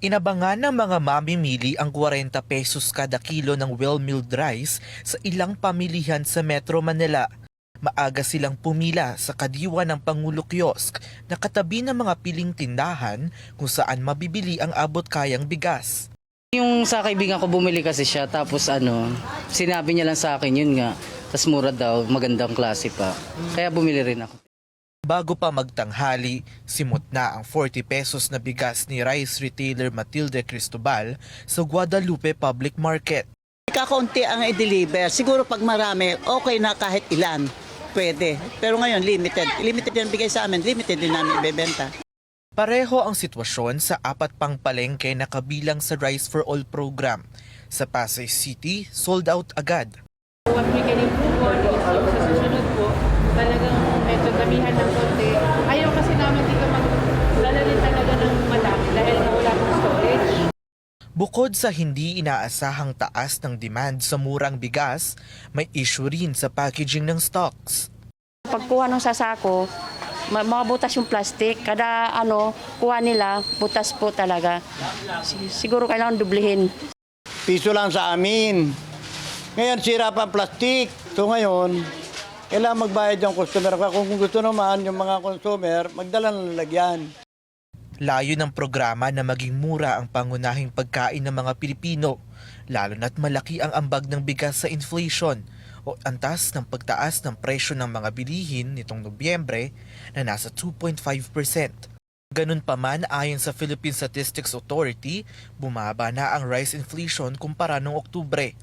Inabangan ng mga mamimili ang 40 pesos kada kilo ng well-milled rice sa ilang pamilihan sa Metro Manila. Maaga silang pumila sa kadiwa ng Pangulo Kiosk na katabi ng mga piling tindahan kung saan mabibili ang abot kayang bigas. Yung sa kaibigan ko bumili kasi siya tapos ano, sinabi niya lang sa akin yun nga. Tapos mura daw, magandang klase pa. Kaya bumili rin ako. Bago pa magtanghali, simot na ang 40 pesos na bigas ni rice retailer Matilde Cristobal sa Guadalupe Public Market. Kakaunti ang i-deliver. Siguro pag marami, okay na kahit ilan. Pwede. Pero ngayon, limited. Limited yung bigay sa amin. Limited din namin ibebenta. Pareho ang sitwasyon sa apat pang palengke na kabilang sa Rice for All program. Sa Pasay City, sold out agad. Pagbigay din po po, so sa susunod po, talagang medyo damihan ng konti. Ayaw kasi namin dito magdala din talaga ng madami dahil nga wala pong storage. Bukod sa hindi inaasahang taas ng demand sa murang bigas, may issue rin sa packaging ng stocks. Pagkuha ng sasako, mga butas yung plastic. Kada ano, kuha nila, butas po talaga. Si- Siguro kailangan dublihin. piso lang sa amin. Ngayon, sira pa ang plastic. So ngayon, kailangan magbayad yung customer. Kung gusto naman, yung mga consumer, magdala ng lalagyan. Layo ng programa na maging mura ang pangunahing pagkain ng mga Pilipino, lalo na't malaki ang ambag ng bigas sa inflation o antas ng pagtaas ng presyo ng mga bilihin nitong Nobyembre na nasa 2.5%. Ganun pa man ayon sa Philippine Statistics Authority, bumaba na ang rice inflation kumpara noong Oktubre.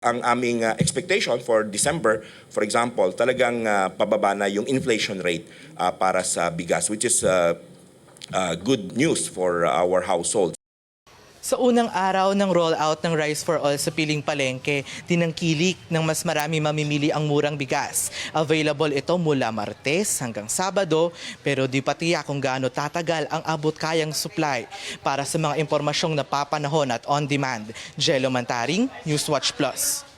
ang aming uh, expectation for December, for example, talagang uh, pababa na yung inflation rate uh, para sa bigas, which is uh, uh, good news for our households. Sa unang araw ng rollout ng Rice for All sa Piling Palengke, tinangkilik ng mas marami mamimili ang murang bigas. Available ito mula Martes hanggang Sabado, pero di pa kung gaano tatagal ang abot kayang supply. Para sa mga impormasyong napapanahon at on demand, Jello Mantaring, Newswatch Plus.